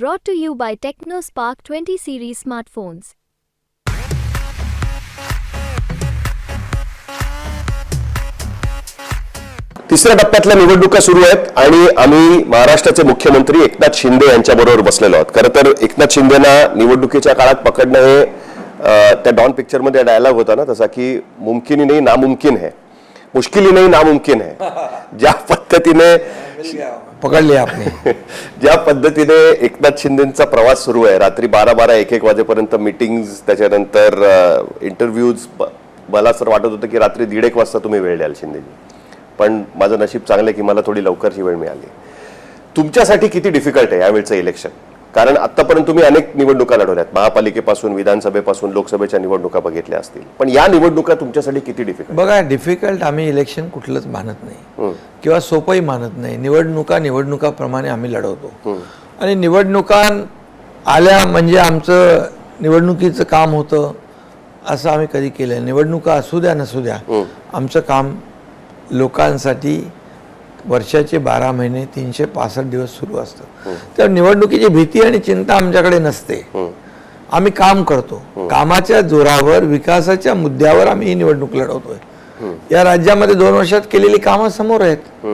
Brought to you by TechnoSpark 20 series smartphones. तिसऱ्या टप्प्यातल्या निवडणुका सुरू आहेत आणि आम्ही महाराष्ट्राचे मुख्यमंत्री एकनाथ शिंदे यांच्याबरोबर बसलेलो आहोत. खरं तर एकनाथ शिंदेना निवडणुकीच्या काळात पकडणं हे त्या डॉन पिक्चरमध्ये डायलॉग होता ना तसा की मुमकिन नाही नामुमकिन है. मुश्किली नाही नामुमकिन है. ज्या पद्धतीने पकड़ लिया आपने ज्या पद्धतीने एकनाथ शिंदेचा प्रवास सुरू आहे रात्री बारा बारा एक एक वाजेपर्यंत मीटिंग्ज त्याच्यानंतर इंटरव्ह्यूज मला सर वाटत होतं की रात्री दीड एक वाजता तुम्ही वेळ द्याल शिंदेजी. पण माझं नशीब चांगलं आहे की मला थोडी लवकरची वेळ मिळाली. तुमच्यासाठी किती डिफिकल्ट आहे यावेळचं इलेक्शन कारण आतापर्यंत तुम्ही अनेक निवडणुका लढवल्यात. महापालिकेपासून विधानसभेपासून लोकसभेच्या निवडणुका बघितल्या असतील. पण या निवडणुका तुमच्यासाठी किती डिफिकल्ट बघा डिफिकल्ट आम्ही इलेक्शन कुठलंच मानत नाही. किंवा सोपंही मानत नाही. निवडणुका निवडणुकाप्रमाणे आम्ही लढवतो. आणि निवडणुका आल्या म्हणजे आमचं निवडणुकीचं काम होतं असं आम्ही कधी केलं निवडणुका असू द्या नसू द्या आमचं काम लोकांसाठी वर्षाचे बारा महिने तीनशे पासष्ट दिवस सुरू असतं. तर निवडणुकीची भीती आणि चिंता आमच्याकडे नसते. आम्ही काम करतो. कामाच्या जोरावर विकासाच्या मुद्द्यावर आम्ही ही निवडणूक लढवतोय. या राज्यामध्ये दोन वर्षात केलेली कामं समोर आहेत.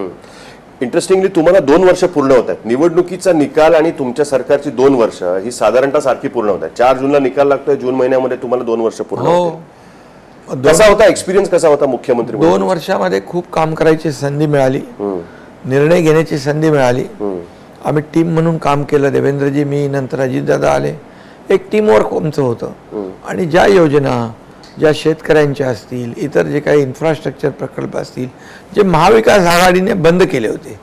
इंटरेस्टिंगली तुम्हाला दोन वर्ष पूर्ण होत आहेत. निवडणुकीचा निकाल आणि तुमच्या सरकारची दोन वर्ष ही साधारणतः सारखी पूर्ण होत आहेत. चार जूनला निकाल लागतोय जून महिन्यामध्ये तुम्हाला दोन वर्ष पूर्ण हो. कसा होता एक्सपिरियन्स कसा होता मुख्यमंत्री? दोन वर्षामध्ये खूप काम करायची संधी मिळाली. निर्णय घेण्याची संधी मिळाली. आम्ही टीम म्हणून काम केलं. देवेंद्रजी मी नंतर अजितदादा आले. एक टीमवर्क आमचं होतं. आणि ज्या योजना ज्या शेतकऱ्यांच्या असतील इतर जे काही इन्फ्रास्ट्रक्चर प्रकल्प असतील जे महाविकास आघाडीने बंद केले होते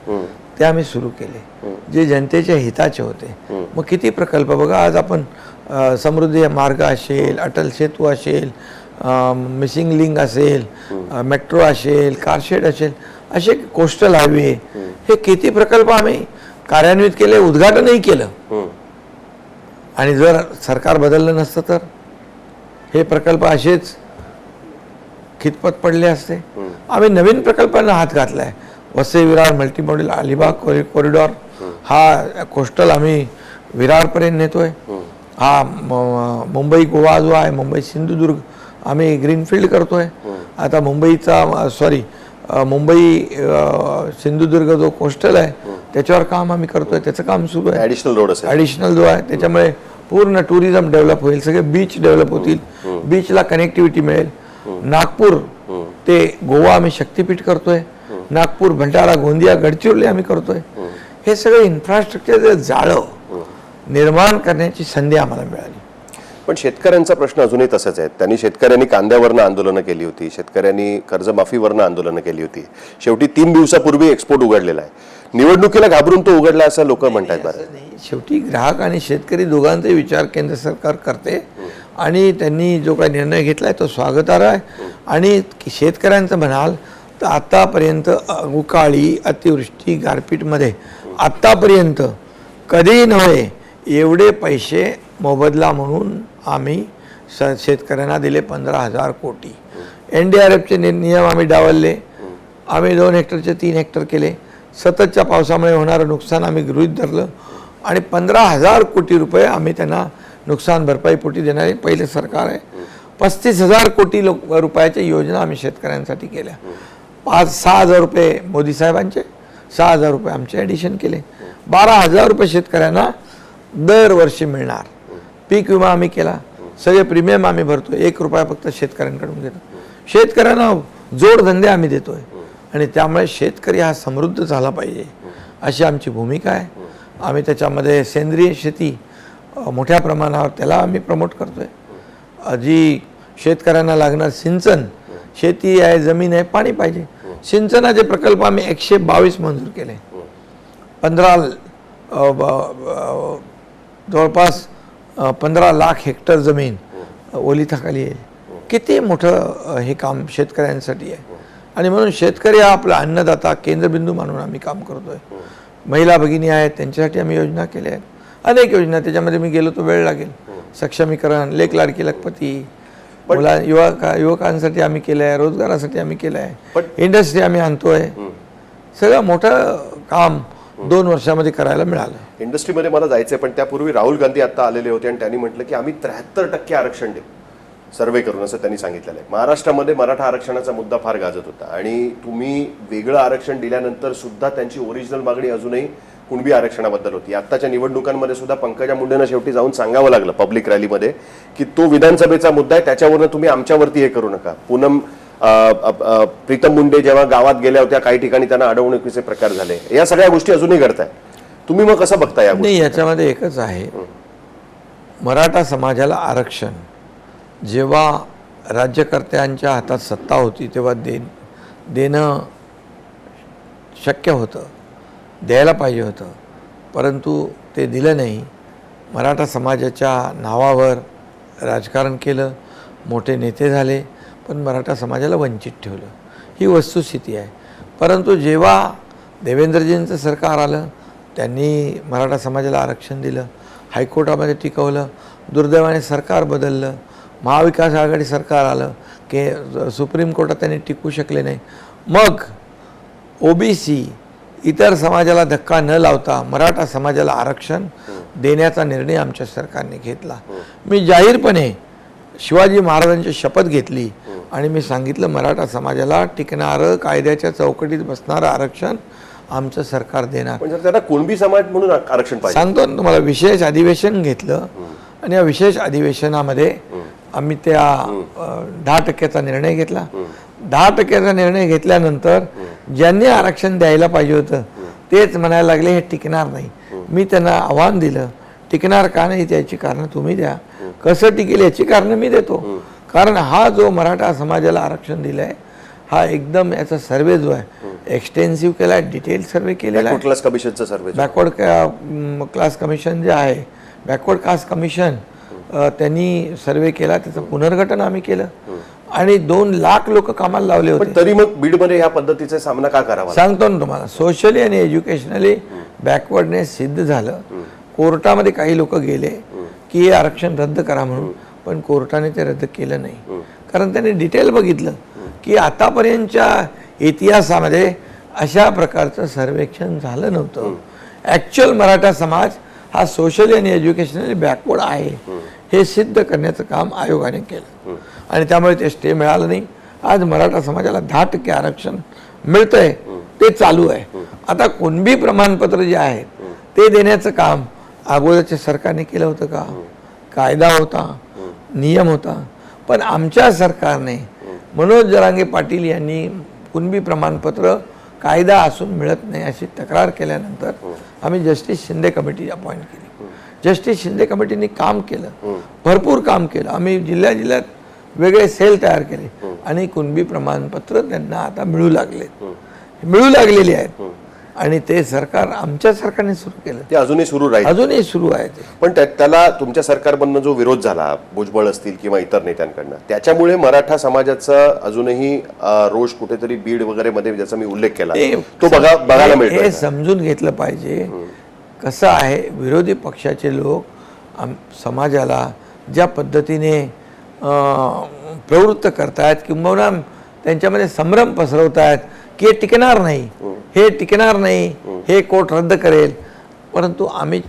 ते आम्ही सुरू केले. जे जनतेच्या हिताचे होते. मग किती प्रकल्प? बघा आज आपण समृद्धी मार्ग असेल अटल सेतू असेल मिसिंग लिंक असेल मेट्रो असेल कारशेड असेल असे कोस्टल हायवे हे किती प्रकल्प आम्ही कार्यान्वित केले उद्घाटनही केलं. आणि जर सरकार बदललं नसतं तर? हे प्रकल्प असेच खितपत पडले असते. आम्ही नवीन प्रकल्पांना हात घातलाय. वसई विरार मल्टीमॉडेल अलिबाग कॉरिडॉर हा कोस्टल आम्ही विरारपर्यंत नेतोय. हा मुंबई गोवा जो आहे मुंबई सिंधुदुर्ग आम्ही ग्रीनफील्ड करतोय. आता मुंबईचा सॉरी मुंबई सिंधुदुर्ग जो कोस्टल आहे त्याच्यावर काम आम्ही करतोय त्याचं काम सुरू आहे. ऍडिशनल रोड असेल. ॲडिशनल जो आहे. त्याच्यामुळे पूर्ण टुरिझम डेव्हलप होईल सगळे बीच डेव्हलप होतील. बीचला कनेक्टिव्हिटी मिळेल. नागपूर ते गोवा आम्ही शक्तीपीठ करतोय. नागपूर भंडारा गोंदिया गडचिरोली आम्ही करतोय. हे सगळं इन्फ्रास्ट्रक्चर जाळं निर्माण करण्याची संधी आम्हाला मिळाली. पण शेतकऱ्यांचा प्रश्न अजूनही तसाच आहे. त्यांनी शेतकऱ्यांनी कांद्यावरनं आंदोलनं केली होती शेतकऱ्यांनी कर्जमाफीवरनं आंदोलनं केली होती. शेवटी तीन दिवसापूर्वी एक्सपोर्ट उघडलेला आहे. निवडणुकीला घाबरून तो उघडला असं लोक म्हणतात बरं. शेवटी ग्राहक आणि शेतकरी दोघांचाही विचार केंद्र सरकार करते आणि त्यांनी जो काही निर्णय घेतला आहे तो स्वागतार्ह आहे. आणि शेतकऱ्यांचं म्हणाल तर आत्तापर्यंत अवकाळी अतिवृष्टी गारपीटमध्ये आत्तापर्यंत कधीही नव्हे एवढे पैसे मोबदला म्हणून आम्ही स शेतकऱ्यांना दिले पंधरा हजार कोटी. एन डी आर एफचे नियम आम्ही डावलले. आम्ही दोन हेक्टरचे तीन हेक्टर केले. सततच्या पावसामुळे होणारं नुकसान आम्ही गृहीत धरलं. आणि पंधरा हजार कोटी रुपये आम्ही त्यांना नुकसान भरपाईपोटी देणारे पहिले सरकार आहे. पस्तीस हजार कोटी लोक रुपयाच्या योजना आम्ही शेतकऱ्यांसाठी केल्या. पाच सहा हजार रुपये मोदी साहेबांचे सहा हजार रुपये आमचे ॲडिशन केले. बारा हजार रुपये शेतकऱ्यांना दरवर्षी मिळणार. पीक विमा आम्ही केला. सगळे प्रीमियम आम्ही भरतो एक रुपया फक्त शेतकऱ्यांकडून घेतो शेतकऱ्यांना जोडधंदे आम्ही देतोय. आणि त्यामुळे शेतकरी हा समृद्ध झाला पाहिजे. अशी आमची भूमिका आहे. आम्ही त्याच्यामध्ये सेंद्रिय शेती मोठ्या प्रमाणावर त्याला आम्ही प्रमोट करतोय. आहे जी शेतकऱ्यांना लागणार सिंचन शेती आहे जमीन आहे पाणी पाहिजे. सिंचनाचे प्रकल्प आम्ही एकशे बावीस मंजूर केले. पंधरा ब- जवळपास पंधरा लाख हेक्टर जमीन ओलिताखाली येईल किती मोठं हे काम शेतकऱ्यांसाठी आहे? आणि म्हणून शेतकरी हा आपला अन्नदाता केंद्रबिंदू मानून आम्ही काम करतोय. महिला भगिनी आहेत त्यांच्यासाठी आम्ही योजना केल्या आहेत. अनेक योजना त्याच्यामध्ये मी गेलो तो वेळ लागेल. सक्षमीकरण लेख लाडकी लखपती मुला युवका युवकांसाठी आम्ही केलं आहे रोजगारासाठी आम्ही केलं आहे इंडस्ट्री आम्ही आणतोय. सगळं मोठं काम हो. दोन वर्षामध्ये करायला मिळालं. इंडस्ट्रीमध्ये मला जायचंय पण त्यापूर्वी राहुल गांधी आता आलेले होते आणि त्यांनी म्हटलं की आम्ही त्र्याहत्तर टक्के आरक्षण देऊ. सर्वे करून असं त्यांनी सांगितलेलं आहे. महाराष्ट्रामध्ये मराठा आरक्षणाचा मुद्दा फार गाजत होता. आणि तुम्ही वेगळं आरक्षण दिल्यानंतर सुद्धा त्यांची ओरिजिनल मागणी अजूनही कुणबी आरक्षणाबद्दल होती. आत्ताच्या निवडणुकांमध्ये सुद्धा पंकजा मुंडेंना शेवटी जाऊन सांगावं लागलं पब्लिक रॅलीमध्ये की तो विधानसभेचा मुद्दा आहे त्याच्यावरनं तुम्ही आमच्यावरती हे करू नका. पूनम प्रीतम मुंडे जेव्हा गावात गेल्या होत्या काही ठिकाणी त्यांना अडवणुकीचे प्रकार झाले. या सगळ्या गोष्टी अजूनही घडत आहेत तुम्ही मग कसं बघता या नाही याच्यामध्ये एकच आहे. मराठा समाजाला आरक्षण. जेव्हा राज्यकर्त्यांच्या हातात सत्ता होती तेव्हा दे देणं शक्य होतं. द्यायला पाहिजे होतं. परंतु ते दिलं नाही. मराठा समाजाच्या नावावर राजकारण केलं. मोठे नेते झाले. पण मराठा समाजाला वंचित ठेवलं. ही वस्तुस्थिती आहे. परंतु जेव्हा देवेंद्रजींचं सरकार आलं त्यांनी मराठा समाजाला आरक्षण दिलं हायकोर्टामध्ये टिकवलं दुर्दैवाने सरकार बदललं महाविकास आघाडी सरकार आलं के सुप्रीम कोर्टात त्यांनी टिकू शकले नाही. मग ओबीसी इतर समाजाला धक्का न लावता मराठा समाजाला आरक्षण देण्याचा निर्णय आमच्या सरकारने घेतला. मी जाहीरपणे शिवाजी महाराजांची शपथ घेतली आणि मी सांगितलं मराठा समाजाला टिकणारं कायद्याच्या चौकटीत बसणारं आरक्षण आमचं सरकार देणार. त्यांना कुणबी समाज म्हणून आरक्षण सांगतो ना तुम्हाला विशेष अधिवेशन घेतलं आणि या विशेष अधिवेशनामध्ये आम्ही त्या दहा टक्क्याचा निर्णय घेतला. दहा टक्क्याचा निर्णय घेतल्यानंतर ज्यांनी आरक्षण द्यायला पाहिजे होतं तेच म्हणायला लागले हे टिकणार नाही. मी त्यांना आव्हान दिलं टिकणार का नाही त्याची कारणं तुम्ही द्या. कसं टिकेल याची कारणं मी देतो. कारण हा जो मराठा समाजाला आरक्षण दिलंय हा एकदम याचा सर्वे जो आहे एक्सटेन्सिव्ह केला आहे डिटेल सर्वे केलेला आहे. क्लास कमिशनचा सर्वे बॅकवर्ड क्लास कमिशन जे आहे बॅकवर्ड कास्ट कमिशन त्यांनी सर्वे केला त्याचं पुनर्गठन आम्ही केलं. आणि दोन लाख लोक कामाला लावले होते. तरी मग बीडमध्ये ह्या पद्धतीचा सामना का करावा? सांगतो ना तुम्हाला सोशली आणि एज्युकेशनली बॅकवर्डनेस सिद्ध झालं. कोर्टामध्ये काही लोक गेले की हे आरक्षण रद्द करा म्हणून पण कोर्टाने ते रद्द केलं नाही. कारण त्यांनी डिटेल बघितलं की आतापर्यंतच्या इतिहासामध्ये अशा प्रकारचं सर्वेक्षण झालं नव्हतं. ॲक्च्युअल मराठा समाज हा सोशली आणि एज्युकेशनली बॅकवर्ड आहे. हे सिद्ध करण्याचं काम आयोगाने केलं. आणि त्यामुळे ते स्टे मिळालं नाही. आज मराठा समाजाला दहा टक्के आरक्षण मिळतंय. ते चालू आहे. आता कुणबी प्रमाणपत्र जे आहे ते देण्याचं काम अगोदरच्या सरकारने केलं होतं का? कायदा होता नियम होता. पण आमच्या सरकारने मनोज जरांगे पाटील यांनी कुणबी प्रमाणपत्र कायदा असून मिळत नाही अशी तक्रार केल्यानंतर आम्ही जस्टिस शिंदे कमिटी अपॉइंट केली. जस्टिस शिंदे कमिटीने काम केलं. भरपूर काम केलं. आम्ही जिल्ह्या जिल्ह्यात वेगळे सेल तयार केले आणि कुणबी प्रमाणपत्र त्यांना आता मिळू लागले मिळू लागलेली आहेत. आणि ते सरकार आमच्या सरकारने सुरू केलं. ते अजूनही सुरू राहील. अजूनही सुरू आहे ते. पण त्या- त्याला तुमच्या सरकारमधनं जो विरोध झाला भुजबळ असतील किंवा इतर नेत्यांकडनं त्याच्यामुळे मराठा समाजाचा अजून रोष कुठेतरी बीड वगैरे मध्ये ज्याचा मी उल्लेख केला ते बघा बघायला मिळतो हे समजून घेतलं पाहिजे कसं आहे विरोधी पक्षाचे लोक आम समाजाला ज्या पद्धतीने प्रवृत्त करतायत किंबहुना त्यांच्यामध्ये संभ्रम पसरवत आहेत की हे टिकणार नाही. हे टिकणार नाही. हे कोर्ट रद्द करेल. परंतु आम्ही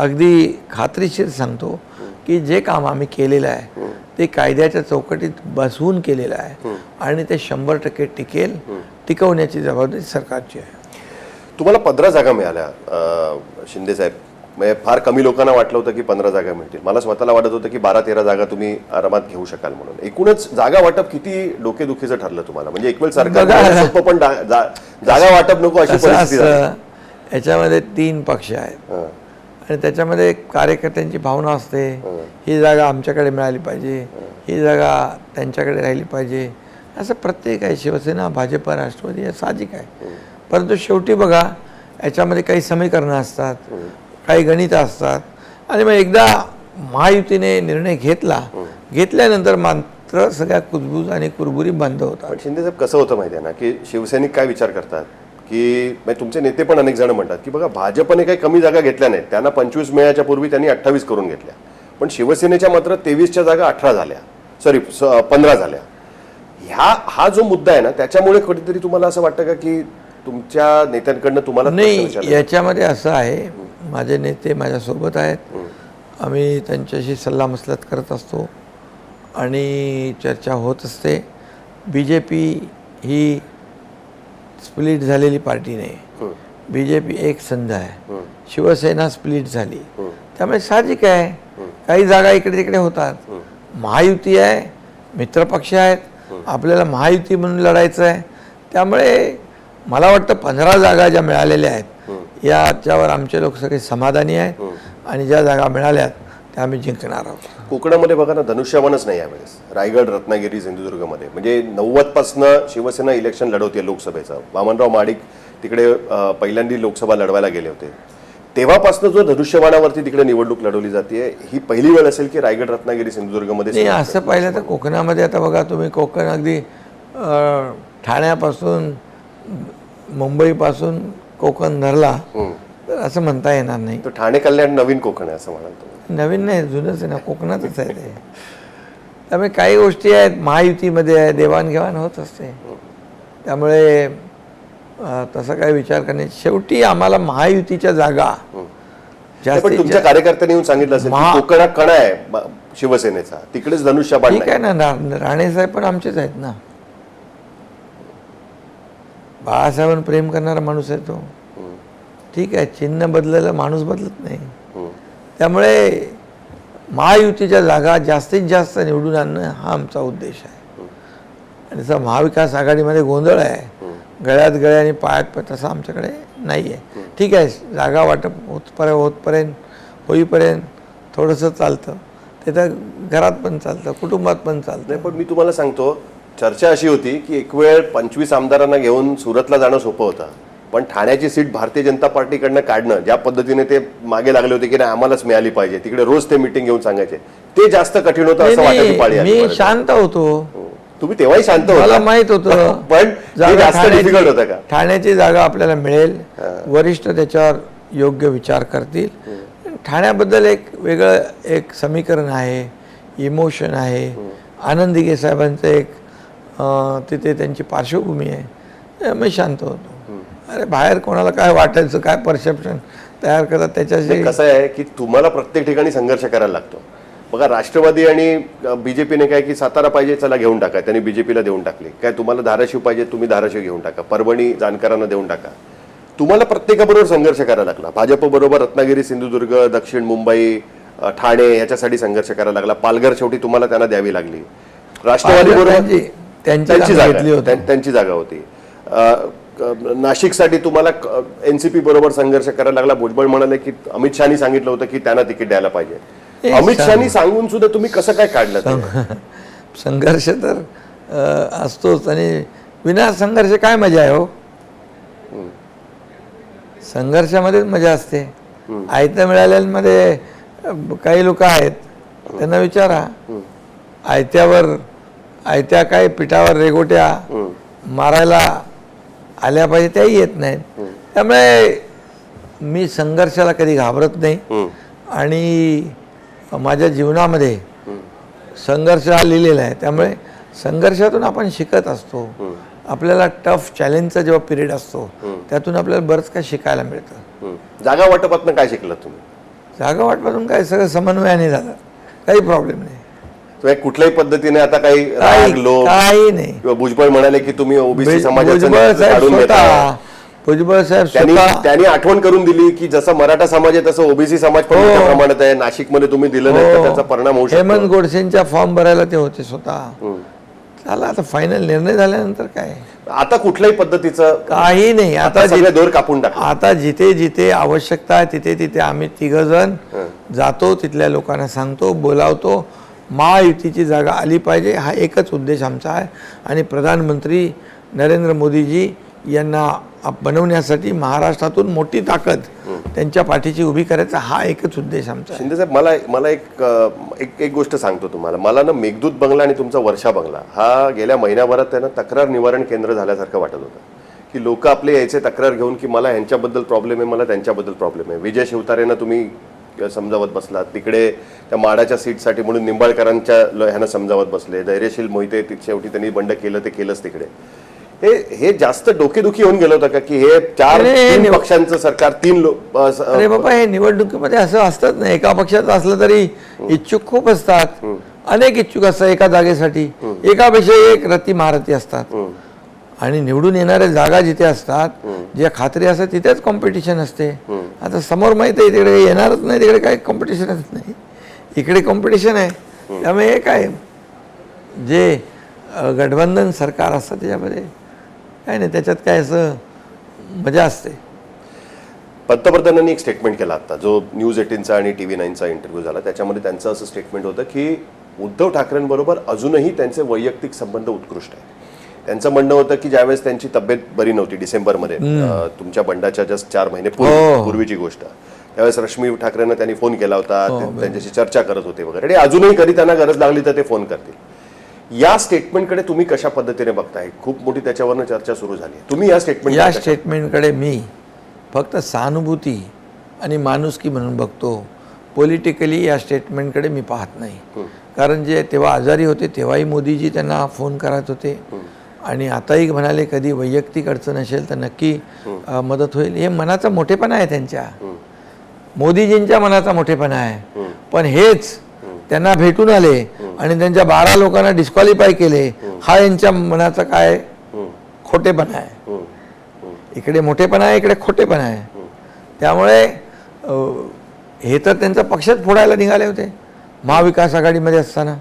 अगदी खात्रीशीर सांगतो की जे काम आम्ही केलेलं आहे ते कायद्याच्या चौकटीत बसवून केलेलं आहे आणि ते शंभर टक्के टिकेल टिकवण्याची जबाबदारी सरकारची आहे. तुम्हाला पंधरा जागा मिळाल्या शिंदे साहेब. म्हणजे फार कमी लोकांना वाटलं होतं की पंधरा जागा मिळतील. मला स्वतःला वाटत होतं की बारा तेरा जागा तुम्ही आरामात घेऊ शकाल म्हणून. एकूणच जागा वाटप किती डोकेदुखीचं ठरलं तुम्हाला? म्हणजे एक वेळ सरकार पण जागा वाटप नको अशी परिस्थिती याच्यामध्ये तीन पक्ष आहेत. आणि त्याच्यामध्ये कार्यकर्त्यांची भावना असते. ही. जागा आमच्याकडे मिळाली पाहिजे. ही. जागा त्यांच्याकडे राहिली पाहिजे. असं प्रत्येक आहे. शिवसेना भाजप राष्ट्रवादी हे साहजिक आहे. परंतु शेवटी बघा याच्यामध्ये काही समीकरणं असतात. काही गणितं असतात. आणि मग एकदा महायुतीने निर्णय घेतला. घेतल्यानंतर मात्र सगळ्या कुजबूज आणि कुरबुरी बंद होतात. पण शिंदे साहेब कसं होतं माहिती आहे ना की शिवसैनिक काय विचार करतात? की म्हणजे तुमचे नेते पण अनेक जण म्हणतात की बघा भाजपने काही कमी जागा घेतल्या नाहीत. त्यांना पंचवीस मिळाच्या पूर्वी त्यांनी अठ्ठावीस करून घेतल्या. पण शिवसेनेच्या मात्र तेवीसच्या जागा अठरा झाल्या. सॉरी पंधरा झाल्या. ह्या हा जो मुद्दा आहे ना त्याच्यामुळे कधीतरी तुम्हाला असं वाटतं का की तुमच्या नेत्यांकडनं तुम्हाला नाही? याच्यामध्ये असं आहे माझे नेते माझ्यासोबत आहेत. आम्ही त्यांच्याशी सल्लामसलत करत असतो. आणि चर्चा होत असते. बी जे पी ही स्प्लिट झालेली पार्टी नाही. बी जे पी एक संघ आहे. शिवसेना स्प्लिट झाली. त्यामुळे साहजिक आहे. काही जागा इकडे तिकडे होतात. महायुती आहे. मित्रपक्ष आहेत. आपल्याला महायुती म्हणून लढायचं आहे. त्यामुळे मला वाटतं पंधरा जागा ज्या मिळालेल्या आहेत याच्यावर आमचे लोक सगळे समाधानी आहेत. आणि ज्या जागा मिळाल्यात त्या आम्ही जिंकणार आहोत. कोकणामध्ये बघा ना धनुष्यबाणच नाही यावेळेस. रायगड रत्नागिरी सिंधुदुर्गमध्ये. म्हणजे नव्वद पासनं शिवसेना इलेक्शन लढवते लोकसभेचं. वामनराव माडिक तिकडे पहिल्यांदी लोकसभा लढवायला गेले होते. तेव्हापासून जो धनुष्यबाणावरती तिकडे निवडणूक लढवली जाते ही पहिली वेळ असेल की रायगड रत्नागिरी सिंधुदुर्गमध्ये असं पाहिलं तर कोकणामध्ये आता बघा तुम्ही कोकण अगदी ठाण्यापासून मुंबईपासून कोकण धरला. तर असं म्हणता येणार नाही. तर ठाणे कल्याण नवीन कोकण आहे असं म्हणाल तुम्ही. नवीन नाही जुनंच आहे ना कोकणातच आहे ते. त्यामुळे काही गोष्टी आहेत महायुतीमध्ये आहे देवाणघेवाण होत असते. त्यामुळे तसा काही विचार करणे. शेवटी आम्हाला महायुतीच्या जागा पण तुमच्या कार्यकर्त्यांनी येऊन सांगितलं असेल की महा- कोकण हा कणा आहे शिवसेनेचा. तिकडेच धनुष्यबाण ठीक आहे ना रा- राणेसाहेब पण आमचेच आहेत ना. बाळासाहेबांवर प्रेम करणारा माणूस आहे तो. ठीक आहे चिन्ह बदललं माणूस बदलत नाही. त्यामुळे महायुतीच्या जागा जास्तीत जास्त निवडून आणणं हा आमचा उद्देश आहे. आणि जसं महाविकास आघाडीमध्ये गोंधळ आहे गळ्यात गळ्या आणि पायात पाय तसं आमच्याकडे नाही आहे. ठीक आहे जागा वाटप होतपर्यंत होतपर्यंत होईपर्यंत थोडंसं चालतं. ते तर घरात पण चालतं कुटुंबात पण चालतं. पण मी तुम्हाला सांगतो चर्चा अशी होती की एक वेळ पंचवीस आमदारांना घेऊन सुरतला जाणं सोपं होतं. पण ठाण्याची सीट भारतीय जनता पार्टीकडनं काढणं ज्या पद्धतीने ते मागे लागले होते की नाही आम्हालाच मिळाली पाहिजे. तिकडे रोज ते मिटिंग घेऊन सांगायचे. ते जास्त कठीण होतं असं वाटायची पाळी मी. शांत होतो. हो. तुम्ही तेव्हाही शांत मला होता माहीत होतं. पण जास्त डिफिकल्ट होतं का? ठाण्याची जागा आपल्याला मिळेल. वरिष्ठ त्याच्यावर योग्य विचार करतील. ठाण्याबद्दल एक वेगळं एक समीकरण आहे. इमोशन आहे. आनंद दिघे साहेबांचं एक तिथे त्यांची पार्श्वभूमी आहे. मी शांत होतो. अरे बाहेर कोणाला काय वाटायचं काय परसेप्शन तयार करतात त्याच्याशी कसं आहे की तुम्हाला प्रत्येक ठिकाणी संघर्ष करायला लागतो. बघा राष्ट्रवादी आणि बीजेपीने काय की सातारा पाहिजे चला घेऊन टाका. त्यांनी बीजेपीला देऊन टाकली. काय तुम्हाला धाराशिव पाहिजे तुम्ही धाराशिव घेऊन टाका. परभणी जानकरांना देऊन टाका. तुम्हाला प्रत्येकाबरोबर संघर्ष करायला लागला. भाजप बरोबर रत्नागिरी सिंधुदुर्ग दक्षिण मुंबई ठाणे याच्यासाठी संघर्ष करायला लागला. पालघर शेवटी तुम्हाला त्यांना द्यावी लागली. राष्ट्रवादी बरोबर त्यांची- जागा त्यांची जागा होती. नाशिकसाठी तुम्हाला एनसीपी बरोबर संघर्ष करायला लागला. भुजबळ म्हणाले की अमित शहानी सांगितलं होतं की त्यांना तिकीट द्यायला पाहिजे. अमित शहानी सांगून सुद्धा तुम्ही कसं काय काढलं? संघर्ष तर असतोच. आणि विना संघर्ष काय मजा आहे हो? संघर्षामध्येच मजा असते. आयत्या मिळालेल्यांमध्ये अ, काही लोक आहेत. त्यांना विचारा. आयत्यावर आयत्या काय पिठावर रेगोट्या मारायला आल्या पाहिजे त्याही येत नाहीत. त्यामुळे मी संघर्षाला कधी घाबरत नाही. आणि माझ्या जीवनामध्ये संघर्ष हा लिहिलेला आहे. त्यामुळे संघर्षातून आपण शिकत असतो. आपल्याला टफ चॅलेंजचा जेव्हा पिरियड असतो त्यातून आपल्याला बरंच काय शिकायला मिळतं. जागा वाटपातनं काय शिकलं तुम्ही? जागा वाटपातून काय सगळं समन्वयाने झालं. काही प्रॉब्लेम नाही. तुम्ही कुठल्याही पद्धतीने आता काही राग लोक काही नाही. किंवा भुजबळ म्हणाले की तुम्ही ओबीसी समाजाचं भुजबळ साहेब काढून स्वतः घेता भुजबळ साहेब त्यांनी आठवण करून दिली की जसं मराठा समाज आहे तसं ओबीसी समाज पण हो. मोठ्या प्रमाणात आहे. नाशिकमध्ये तुम्ही दिलं नाही तर त्याचा परिणाम होऊ हो. हेमंत शकतो गोडसेंच्या फॉर्म भरायला ते होते स्वतः. झालं आता फायनल निर्णय झाल्यानंतर काय? आता कुठल्याही पद्धतीचं काही नाही. आता आता जे- सगळे दोर कापून टाक आता जिथे जिथे आवश्यकता आहे तिथे तिथे आम्ही तिघजण जातो तिथल्या लोकांना सांगतो बोलावतो. महायुतीची जागा आली पाहिजे हा एकच उद्देश आमचा आहे. आणि प्रधानमंत्री नरेंद्र मोदीजी यांना बनवण्यासाठी महाराष्ट्रातून मोठी ताकद त्यांच्या पाठीची उभी करायचा हा एकच उद्देश आमचा आहे. शिंदे साहेब मला मला एक एक एक गोष्ट सांगतो तुम्हाला. मला ना मेघदूत बंगला आणि तुमचा वर्षा बंगला हा गेल्या महिन्याभरात त्यांना तक्रार निवारण केंद्र झाल्यासारखं वाटत होतं. की लोक आपले यायचे तक्रार घेऊन की मला ह्यांच्याबद्दल प्रॉब्लेम आहे मला त्यांच्याबद्दल प्रॉब्लेम आहे. विजय शिवतारेंना तुम्ही समजावत बसलात. तिकडे त्या माडाच्या सीटसाठी म्हणून निंबाळकरांच्या ल- ह्यानं समजावत बसले. धैर्यशील मोहिते शेवटी त्यांनी बंड केलं ते केलंच तिकडे. हे हे जास्त डोकेदुखी होऊन गेलं होतं का की हे चार. पक्षांचं सरकार तीन लोक अरे बाबा हे निवडणुकीमध्ये असं असतंच नाही. एका पक्षात असलं तरी इच्छुक खूप असतात. अनेक इच्छुक असतात एका जागेसाठी. एकापेक्षा एक रती महारथी असतात. आणि निवडून येणाऱ्या जागा जिथे असतात ज्या खात्री असतात तिथेच कॉम्पिटिशन असते. आता समोर माहिती आहे तिकडे येणारच नाही तिकडे काही कॉम्पिटिशनच नाही. इकडे कॉम्पिटिशन आहे. त्यामुळे हे काय? जे गठबंधन सरकार असतं त्याच्यामध्ये काय नाही त्याच्यात काय असं मजा असते. पंतप्रधानांनी एक स्टेटमेंट केला आता जो न्यूज एटीनचा आणि टीव्ही नाईनचा इंटरव्ह्यू झाला त्याच्यामध्ये त्यांचं असं स्टेटमेंट होतं की उद्धव ठाकरेंबरोबर अजूनही त्यांचे वैयक्तिक संबंध उत्कृष्ट आहेत. त्यांचं म्हणणं होतं की ज्यावेळेस त्यांची तब्येत बरी नव्हती डिसेंबरमध्ये तुमच्या बंडाच्या जस्ट चार महिने हो. पूर्वीची गोष्ट. त्यावेळेस रश्मी ठाकरेंना त्यांनी फोन केला होता ते- त्यांच्याशी चर्चा करत होते वगैरे. आणि अजूनही कधी त्यांना गरज लागली तर ते फोन करतील. या स्टेटमेंटकडे तुम्ही कशा पद्धतीने बघताय? खूप मोठी त्याच्यावरनं चर्चा सुरू झाली. तुम्ही या स्टेटमेंट या स्टेटमेंटकडे मी फक्त सहानुभूती आणि माणुसकी म्हणून बघतो. पॉलिटिकली या स्टेटमेंटकडे मी पाहत नाही. कारण जे तेव्हा आजारी होते तेव्हाही मोदीजी त्यांना फोन करत होते. आणि आताही म्हणाले कधी वैयक्तिक अडचण असेल तर नक्की मदत होईल. हे मनाचा मोठेपणा आहे त्यांच्या. मोदीजींच्या मनाचा मोठेपणा आहे. पण हेच त्यांना भेटून आले आणि त्यांच्या बारा लोकांना डिस्क्वालिफाय केले हा यांच्या मनाचा काय खोटेपणा आहे. इकडे मोठेपणा आहे इकडे खोटेपणा आहे. त्यामुळे हे तर त्यांचा पक्षच फोडायला निघाले होते. महाविकास आघाडीमध्ये असताना.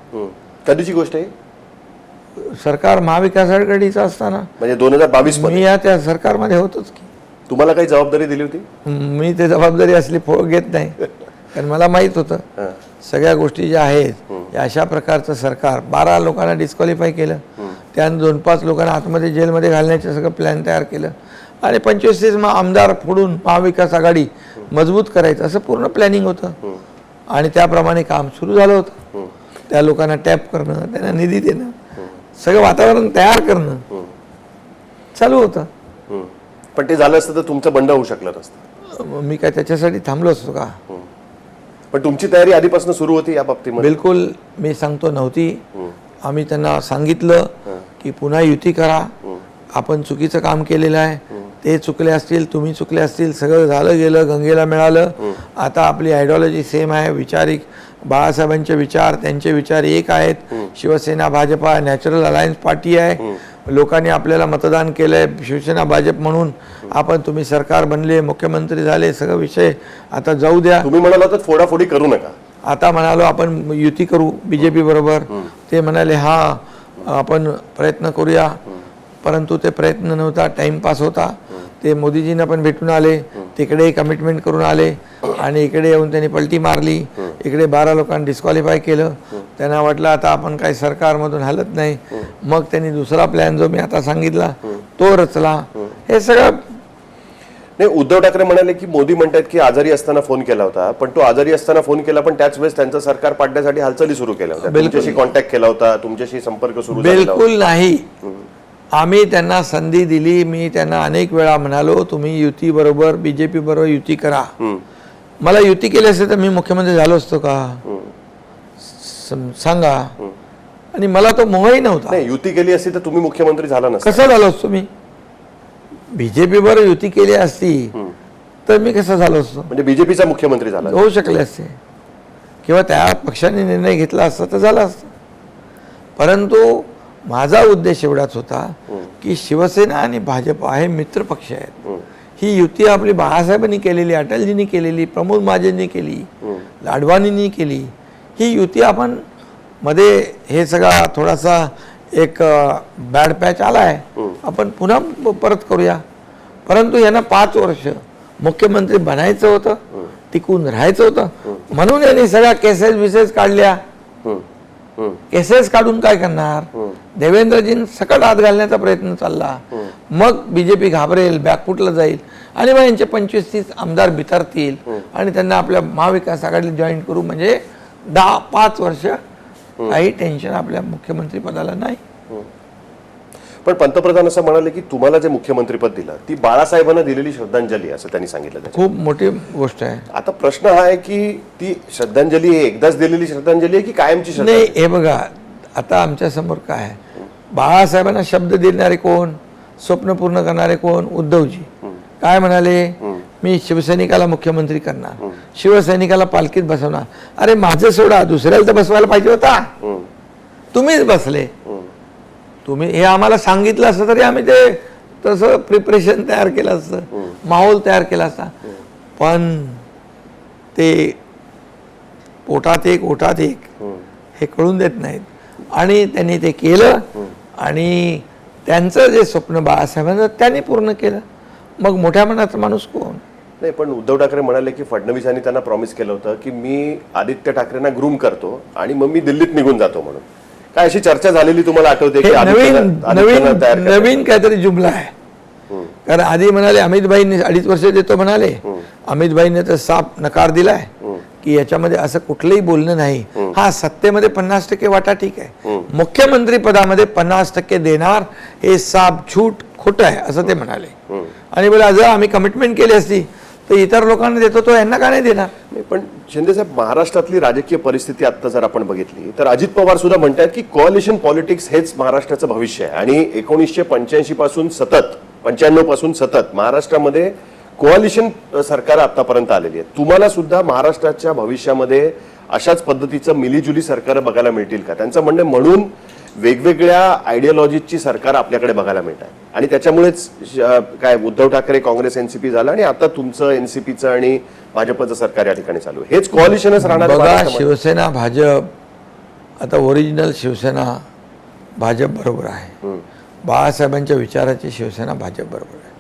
कधीची गोष्ट आहे? सरकार महाविकास आघाडीचं असताना. म्हणजे दोन हजार बावीसमध्ये? मी या त्या सरकारमध्ये होतोच की. तुम्हाला काही जबाबदारी दिली होती? मी ते जबाबदारी असली फो घेत नाही. कारण मला माहीत होतं. सगळ्या गोष्टी ज्या आहेत या अशा प्रकारचं सरकार बारा लोकांना डिस्क्वालिफाय केलं. त्यानं दोन पाच लोकांना आतमध्ये जेलमध्ये घालण्याचं सगळं प्लॅन तयार केलं. आणि पंचवीस तीस मग आमदार फोडून महाविकास आघाडी मजबूत करायचं असं पूर्ण प्लॅनिंग होतं. आणि त्याप्रमाणे काम सुरू झालं होतं. त्या लोकांना टॅप करणं त्यांना निधी देणं. सगळं वातावरण तयार करणं. चालू होतं. पण ते झालं असतं तर तुमचं बंड होऊ शकलं नसतं. मग मी काय त्याच्यासाठी थांबलो असतो का? पण तुमची तयारी आधीपासून सुरू होती या बाबतीमध्ये? बिलकुल मी सांगतो नव्हती. आम्ही त्यांना सांगितलं की पुन्हा युती करा. आपण चुकीचं काम केलेलं आहे. ते चुकले असतील तुम्ही चुकले असतील सगळं झालं गेलं गंगेला मिळालं. आता आपली आयडिओलॉजी सेम आहे विचारिक. बाळासाहेबांचे विचार त्यांचे विचार एक आहेत. Shiv Sena Bhajpa natural alliance party आहे. लोकांनी आपल्याला मतदान केलंय शिवसेना भाजप म्हणून. आपण तुम्ही सरकार बनले मुख्यमंत्री झाले सगळं विषय आता जाऊ द्या. तुम्ही म्हणाला तर फोडाफोडी करू नका. आता म्हणालो आपण युती करू बीजेपी बरोबर. ते म्हणाले हा आपण प्रयत्न करूया. परंतु ते प्रयत्न नव्हता टाइमपास होता. ते मोदीजींना पण भेटून आले. तिकडे कमिटमेंट करून आले आणि इकडे येऊन त्यांनी पलटी मारली. इकडे बारा लोकांना डिस्क्वालिफाय केलं. त्यांना वाटलं आता आपण काही सरकारमधून हलत नाही. मग त्यांनी दुसरा प्लॅन जो मी आता सांगितला तो रचला. हे सगळं नाही उद्धव ठाकरे म्हणाले की मोदी म्हणतात की आजारी असताना फोन केला होता. पण तो आजारी असताना फोन केला पण त्याच वेळेस त्यांचं सरकार पाडण्यासाठी हालचाली सुरू केल्या होत्या. तुमच्याशी कॉन्टॅक्ट केला होता तुमच्याशी संपर्क सुरू. बिलकुल नाही. आम्ही त्यांना संधी दिली मी त्यांना अनेक वेळा म्हणालो तुम्ही युती बरोबर बीजेपी बरोबर युती करा. मला युती केली असते तर मी मुख्यमंत्री झालो असतो का? सांगा. आणि मला तो मोहही नव्हता. नाही युती केली असती तर तुम्ही मुख्यमंत्री झाला नसता. कसा झालो असतो मी? बीजेपी बरोबर युती केली असती तर मी कसा झालो असतो? म्हणजे बीजेपीचा मुख्यमंत्री झाला. होऊ शकले असते. किंवा त्या पक्षाने निर्णय घेतला असता तर झाला असतं. परंतु माझा उद्देश एवढाच होता की शिवसेना आणि भाजप हे मित्र पक्ष आहेत. ही युती आपली बाळासाहेबांनी केलेली अटलजींनी केलेली प्रमोद महाजननी केली लाडवाणींनी केली. ही युती आपण मध्ये हे सगळा थोडासा एक बॅड पॅच आला आहे. आपण पुन्हा परत करूया. परंतु यांना पाच वर्ष मुख्यमंत्री बनायचं होतं टिकून राहायचं होतं. म्हणून यांनी सगळ्या केसेस विसेस काढल्या. केसेस काढून काय करणार? देवेंद्रजीं सकट हात घालण्याचा प्रयत्न चालला. मग बीजेपी घाबरेल बॅकफुटला जाईल आणि मग यांचे पंचवीस तीस आमदार बिथरतील आणि त्यांना आपल्या महाविकास आघाडीला जॉईन करू. म्हणजे दहा पाच वर्ष काही टेन्शन आपल्या मुख्यमंत्री पदाला नाही. पण पंतप्रधान असं म्हणाले की तुम्हाला जे मुख्यमंत्रीपद दिलं ती बाळासाहेबांना दिलेली श्रद्धांजली असं त्यांनी सांगितलं. खूप मोठी गोष्ट आहे. आता प्रश्न हा आहे की ती श्रद्धांजली एकदाच दिलेली श्रद्धांजली आहे की कायमची नाही हे बघा आता आमच्यासमोर काय आहे? बाळासाहेबांना शब्द देणारे कोण? स्वप्न पूर्ण करणारे कोण? उद्धवजी. काय म्हणाले? मी शिवसैनिकाला मुख्यमंत्री करणार. शिवसैनिकाला पालखीत बसवणार. अरे माझं सोडा दुसऱ्याला तर बसवायला पाहिजे होता. तुम्हीच बसले. तुम्ही हे आम्हाला सांगितलं असतं तरी आम्ही ते तसं प्रिपरेशन तयार केलं असतं. माहोल तयार केला असता. पण ते पोटात एक ओटात एक हे कळून देत नाहीत. आणि त्यांनी ते केलं आणि त्यांचं जे स्वप्न बाळासाहेबांचं त्यांनी पूर्ण केलं. मग मोठ्या मनाचा माणूस कोण? नाही पण उद्धव ठाकरे म्हणाले की फडणवीसांनी त्यांना प्रॉमिस केलं होतं की मी आदित्य ठाकरेंना ग्रूम करतो आणि मग मी दिल्लीत निघून जातो म्हणून. काय अशी चर्चा झालेली तुम्हाला आठवते की नवीन नवीन काहीतरी जुमला आहे. कारण आधी म्हणाले अमितभाईंनी अडीच वर्ष देतो म्हणाले. अमितभाईने तर साफ नकार दिलाय की याच्यामध्ये असं कुठलंही बोलणं नाही. हा सत्तेमध्ये पन्नास टक्के वाटा ठीक आहे. मुख्यमंत्री पदामध्ये पन्नास टक्के देणार हे साफ झूट खोटं आहे असं ते म्हणाले. आणि बोला जर आम्ही कमिटमेंट केली असती तर इतर लोकांना देतो तो यांना का नाही देणार? नाही पण शिंदे साहेब महाराष्ट्रातली राजकीय परिस्थिती आता जर आपण बघितली तर अजित पवार सुद्धा म्हणतात की कॉलिशन पॉलिटिक्स हेच महाराष्ट्राचं भविष्य आहे. आणि एकोणीसशे पंच्याऐंशी पासून सतत पंच्याण्णवपासून सतत महाराष्ट्रामध्ये कोअलिशन सरकार आतापर्यंत आलेली आहे तुम्हाला सुद्धा महाराष्ट्राच्या भविष्यामध्ये अशाच पद्धतीचं मिलीजुली सरकार बघायला मिळतील का? त्यांचं म्हणणं म्हणून वेगवेगळ्या आयडियोलॉजीची सरकार आपल्याकडे बघायला मिळतात. आणि त्याच्यामुळेच काय उद्धव ठाकरे काँग्रेस एनसीपी झालं आणि आता तुमचं एनसीपीचं आणि भाजपचं सरकार या ठिकाणी चालू आहे. हेच कॉलिशनच राहणार आहे. शिवसेना भाजप आता ओरिजिनल शिवसेना भाजप बरोबर आहे. बाळासाहेबांच्या विचाराची शिवसेना भाजप बरोबर आहे.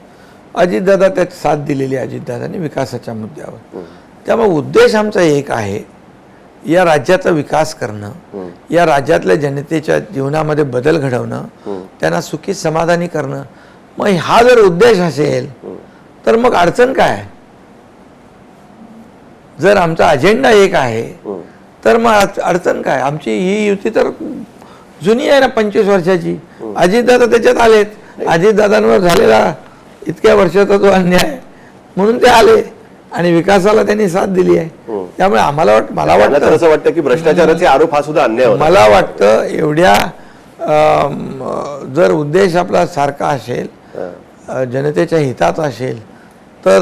अजितदादा त्यात साथ दिलेली आहे अजितदादांनी विकासाच्या मुद्द्यावर. त्यामुळे उद्देश आमचा एक आहे या राज्याचा विकास करणं या राज्यातल्या जनतेच्या जीवनामध्ये बदल घडवणं त्यांना सुखी समाधानी करणं मग हा जर उद्देश असेल तर मग अडचण काय? जर आमचा अजेंडा एक आहे तर मग अड- अडचण काय? आमची ही युती तर जुनी आहे ना पंचवीस वर्षाची. अजितदादा त्याच्यात आलेत. अजितदादांवर झालेला इतक्या वर्षाचा तो अन्याय म्हणून ते आले. आणि विकासाला त्यांनी साथ दिली आहे. त्यामुळे आम्हाला वाट मला त्यांना तर वाटतं असं वाटतं की भ्रष्टाचाराचे आरोप हा सुद्धा अन्याय होता मला वाटतं एवढ्या अम, जर उद्देश आपला सारखा असेल अ, जनतेच्या हितात असेल तर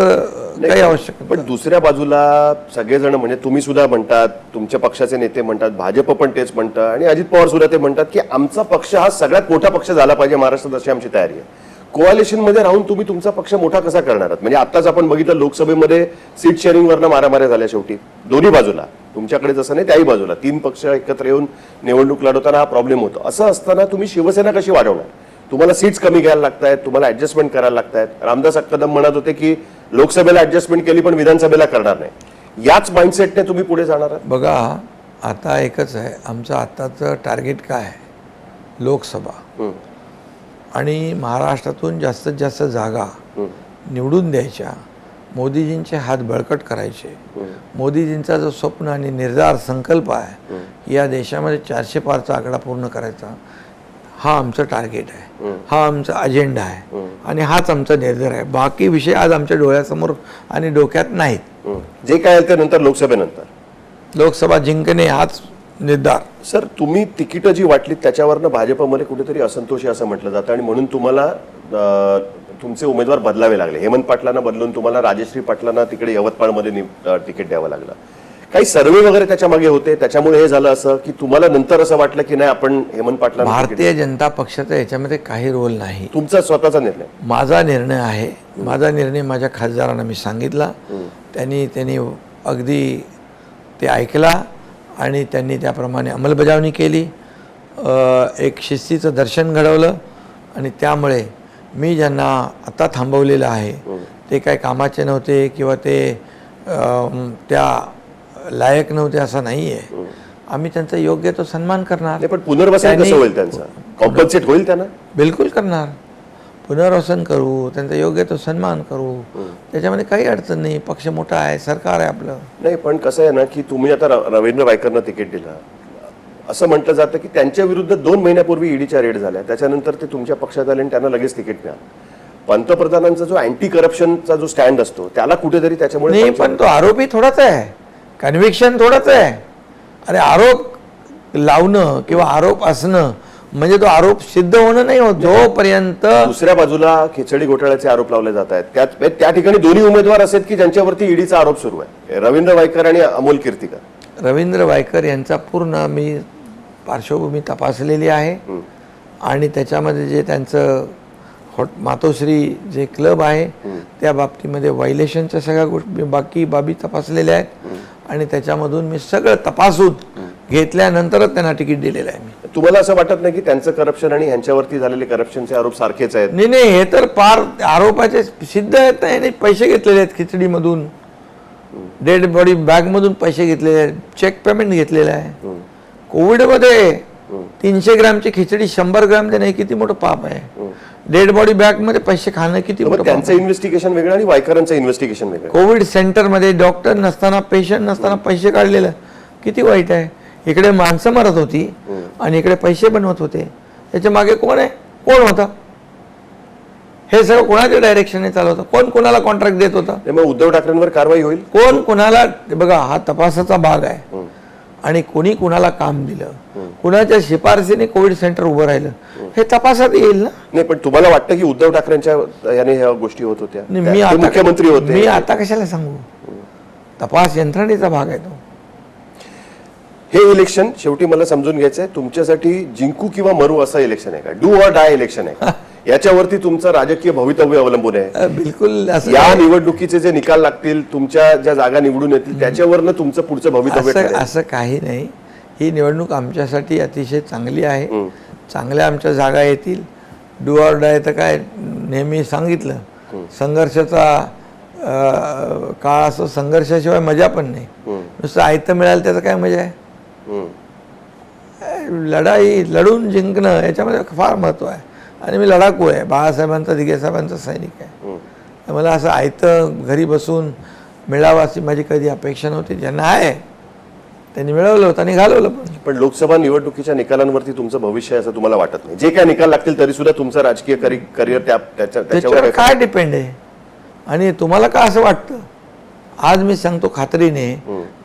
काही आवश्यक पण दुसऱ्या बाजूला सगळेजण म्हणजे तुम्ही सुद्धा म्हणतात तुमच्या पक्षाचे नेते म्हणतात भाजप पण तेच म्हणतात आणि अजित पवार सुद्धा ते म्हणतात की आमचा पक्ष हा सगळ्यात मोठा पक्ष झाला पाहिजे महाराष्ट्रात अशी आमची तयारी आहे. कोalition मध्ये राहून तुम्ही तुमचा पक्ष मोठा कसा करणार आहात? म्हणजे आताच आपण बघितलं लोकसभेमध्ये सीट शेअरिंग वरनं मारामाऱ्या झाल्या शेवटी. दोन्ही बाजूला. तुमच्याकडे जसं नाही त्याही बाजूला. तीन पक्ष एकत्र येऊन निवडणूक लढवताना हा प्रॉब्लेम होतो. असं असताना तुम्ही शिवसेना कशी वाढवणार? तुम्हाला सीट्स कमी घ्यायला लागत आहेत तुम्हाला ऍडजस्टमेंट करायला लागत आहेत रामदास कदम म्हणत होते की लोकसभेला ऍडजस्टमेंट केली पण विधानसभेला करणार नाही. याच माइंडसेटने तुम्ही पुढे जाणार आहात? बघा आता एकच आहे. आमचं आत्ताचं टार्गेट काय आहे? लोकसभा. आणि महाराष्ट्रातून जास्तीत जास्त जागा निवडून द्यायच्या मोदीजींचे हात बळकट करायचे. मोदीजींचा जो स्वप्न आणि निर्धार संकल्प आहे की या देशामध्ये चारशे पारचा आकडा पूर्ण करायचा हा आमचं टार्गेट आहे. हा. आमचा अजेंडा आहे. आणि हाच आमचा निर्धार आहे. बाकी विषय आज आमच्या डोळ्यासमोर आणि डोक्यात नाहीत. जे काय नंतर लोकसभेनंतर. लोकसभा जिंकणे हाच निर्धार. सर तुम्ही तिकीटं जी वाटलीत त्याच्यावरनं भाजपमध्ये कुठेतरी असंतोष आहे असं म्हटलं जातं आणि म्हणून तुम्हाला तुमचे उमेदवार बदलावे लागले. हेमंत पाटलांना बदलून तुम्हाला राजश्री पाटलांना तिकडे यवतमाळमध्ये तिकीट द्यावं लागलं. काही सर्वे वगैरे त्याच्यामागे होते. त्याच्यामुळे हे झालं असं की तुम्हाला नंतर असं वाटलं की नाही आपण हेमंत तिकीट भारतीय जनता पक्षाचा याच्यामध्ये काही रोल नाही. तुमचा स्वतःचा निर्णय. माझा निर्णय आहे. माझा निर्णय माझ्या खासदारांना मी सांगितला. त्यांनी त्यांनी अगदी ते ऐकला. आणि त्यांनी त्याप्रमाणे अंमलबजावणी केली. एक शिस्तीचं दर्शन घडवलं आणि त्यामुळे मी ज्यांना आता थांबवलेलं आहे ते काय कामाचे नव्हते किंवा ते त्या लायक नव्हते असं नाही आहे आम्ही त्यांचा योग्य तो सन्मान करणार. पण पुनर्वसन कसं होईल त्यांचं? कॉम्पन्सेट होईल त्यांना? बिलकुल करणार. पुनर्वसन करू त्यांचा योग्य तो सन्मान करू. त्याच्यामध्ये काही अडचण नाही पक्ष मोठा आहे सरकार आहे आपलं. नाही पण कसं आहे ना की तुम्ही आता रवींद्र वायकरनं तिकीट दिलं. असं म्हटलं जातं की त्यांच्या विरुद्ध दोन महिन्यापूर्वी ईडीच्या रेड झाल्या. त्याच्यानंतर ते तुमच्या पक्षात आले आणि त्यांना लगेच तिकीट मिळालं. पंतप्रधानांचा जो अँटी करप्शनचा जो स्टँड असतो त्याला कुठेतरी त्याच्यामुळे नाही पण तो आरोपी थोडाच आहे. कन्व्हिक्शन थोडाच आहे. अरे आरोप लावणं किंवा आरोप असणं म्हणजे तो आरोप सिद्ध होणं नाही होत. जोपर्यंत दुसऱ्या बाजूला खिचडी घोटाळ्याचे आरोप लावले जात आहेत. त्यात म्हणजे त्या ठिकाणी दोन्ही उमेदवार असे की ज्यांच्यावरती ईडीचा आरोप सुरू आहे. रवींद्र वायकर आणि अमोल कीर्तिकर. रवींद्र वायकर यांचा पूर्ण मी पार्श्वभूमी तपासलेली आहे. आणि त्याच्यामध्ये जे त्यांचं हॉट मातोश्री जे क्लब आहे त्या बाबतीमध्ये वायलेशनच्या सगळ्या गोष्टी बाकी बाबी तपासलेल्या आहेत. आणि त्याच्यामधून मी सगळं तपासून घेतल्यानंतरच त्यांना तिकीट दिलेलं आहे मी. तुम्हाला असं वाटत नाही की त्यांचं करप्शन आणि ह्यांच्यावरती झालेले करप्शनचे आरोप सारखेच आहेत? नाही नाही हे तर फार आरोपाचे सिद्ध आहेत ना याने पैसे घेतलेले आहेत खिचडीमधून. डेड बॉडी बॅगमधून पैसे घेतलेले आहेत चेक पेमेंट घेतलेलं आहे. कोविडमध्ये तीनशे ग्रामची खिचडी शंभर ग्राम देणं किती मोठं पाप आहे? डेड बॉडी बॅगमध्ये पैसे खाणं किती त्यांचं इन्व्हेस्टिगेशन वेगळं आणि वायकरांचं इन्व्हेस्टिगेशन वेगळं. कोविड सेंटरमध्ये डॉक्टर नसताना पेशंट नसताना पैसे काढलेलं किती वाईट आहे? इकडे माणसं मरत होती आणि इकडे पैसे बनवत होते. त्याच्यामागे कोण आहे? कोण होता? हे सगळं कोणाच्या डायरेक्शनने चालवतं कोण कोणाला कॉन्ट्रॅक्ट देत होता? त्यामुळे उद्धव ठाकरेंवर कारवाई होईल? कोण कोणाला? बघा हा तपासाचा भाग आहे. आणि कोणी कुणाला काम दिलं? कुणाच्या शिफारसीने कोविड सेंटर उभं राहिलं? हे तपासात येईल ना? नाही पण तुम्हाला वाटतं की उद्धव ठाकरेंच्या याने ह्या गोष्टी होत होत्या? मी मुख्यमंत्री मी होते आता कशाला सांगू? तपास यंत्रणेचा भाग आहे तो. हे इलेक्शन शेवटी मला समजून घ्यायचं आहे तुमच्यासाठी जिंकू किंवा मरू असं इलेक्शन आहे का? डू ऑर डाय इलेक्शन आहे का? याच्यावरती तुमचं राजकीय भवितव्य अवलंबून आहे. बिलकुल असं या निवडणुकीचे जे निकाल लागतील तुमच्या ज्या जागा निवडून येतील त्याच्यावरनं तुमचं पुढचं भवितव्य असं काही नाही. ही निवडणूक आमच्यासाठी अतिशय चांगली आहे. चांगल्या आमच्या जागा येतील. डू ऑर डाय तर काय नेहमी सांगितलं. संघर्षाचा काळ असो संघर्षाशिवाय मजा पण नाही. नुसतं आयतं मिळालं त्याचं काय मजा आहे. लढाई लढून जिंकणं याच्यामध्ये फार महत्त्व आहे. आणि मी लढाकू आहे. बाळासाहेबांचा दिगेसाहेबांचा सैनिक आहे. मला असं आयतं घरी बसून मिळावं अशी माझी कधी अपेक्षा नव्हती. ज्यांना आहे त्यांनी मिळवलं होतं आणि घालवलं पण. पण लोकसभा निवडणुकीच्या निकालांवरती तुमचं भविष्य आहे असं तुम्हाला वाटत नाही. जे काय निकाल लागतील तरी सुद्धा तुमचं राजकीय करिअर त्या त्याच्या- त्याच्यावर त्याच्यावर काय डिपेंड आहे? आणि तुम्हाला का असं वाटतं? आज मी सांगतो खात्रीने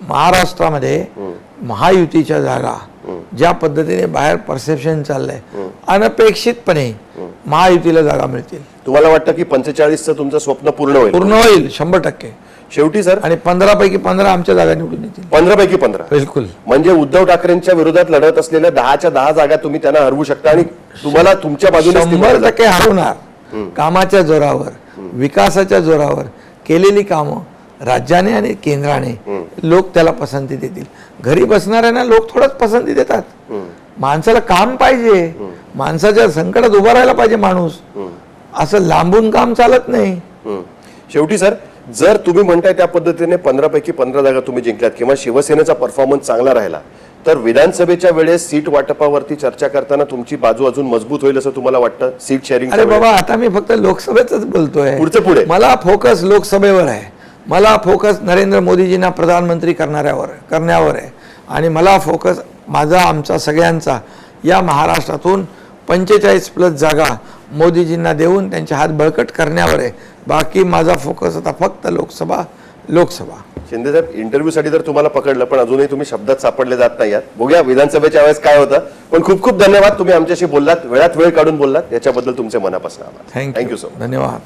महाराष्ट्रामध्ये महायुतीच्या जागा ज्या पद्धतीने बाहेर परसेप्शन चाललंय अनपेक्षितपणे महायुतीला जागा मिळतील. तुम्हाला वाटतं की पंचेचाळीसचं तुमचं स्वप्न पूर्ण होईल? पूर्ण होईल शंभर टक्के. शेवटी सर? आणि पंधरा पैकी पंधरा आमच्या जागा निवडून येतील. पंधरा पैकी पंधरा? बिलकुल. म्हणजे उद्धव ठाकरेंच्या विरोधात लढत असलेल्या दहाच्या दहा जागा तुम्ही त्यांना हरवू शकता आणि तुम्हाला तुमच्या बाजूने शंभर टक्के हरवणार. कामाच्या जोरावर विकासाच्या जोरावर केलेली कामं राज्याने आणि केंद्राने लोक त्याला पसंती देतील. घरी बसणाऱ्यांना लोक थोडंच पसंती देतात. माणसाला काम पाहिजे. माणसाच्या संकटात उभा राहायला पाहिजे माणूस असं लांबून काम चालत नाही. शेवटी सर जर तुम्ही म्हणताय त्या पद्धतीने पंधरा पैकी पंधरा जागा तुम्ही जिंकल्यात किंवा शिवसेनेचा परफॉर्मन्स चांगला राहिला तर विधानसभेच्या वेळेस सीट वाटपावरती चर्चा करताना तुमची बाजू अजून मजबूत होईल असं तुम्हाला वाटतं? सीट शेअरिंग अरे बाबा आता मी फक्त लोकसभेच बोलतोय. पुढचं पुढे. मला फोकस लोकसभेवर आहे. मला फोकस नरेंद्र मोदीजींना प्रधानमंत्री करणाऱ्यावर करण्यावर आहे. आणि मला फोकस माझा आमचा सगळ्यांचा या महाराष्ट्रातून पंचेचाळीस प्लस जागा मोदीजींना देऊन त्यांचे हात बळकट करण्यावर आहे. बाकी माझा फोकस आता फक्त लोकसभा लोकसभा. शिंदे साहेब इंटरव्ह्यू साठी तर तुम्हाला पकडलं पण अजूनही तुम्ही शब्दात सापडले जात नाही आहात. बघूया विधानसभेच्या वेळेस काय होतं. पण खूप खूप धन्यवाद तुम्ही आमच्याशी बोललात वेळात वेळ काढून बोललात. याच्याबद्दल तुमचे मनापासून आभार. थँक्यू थँक्यू सो धन्यवाद.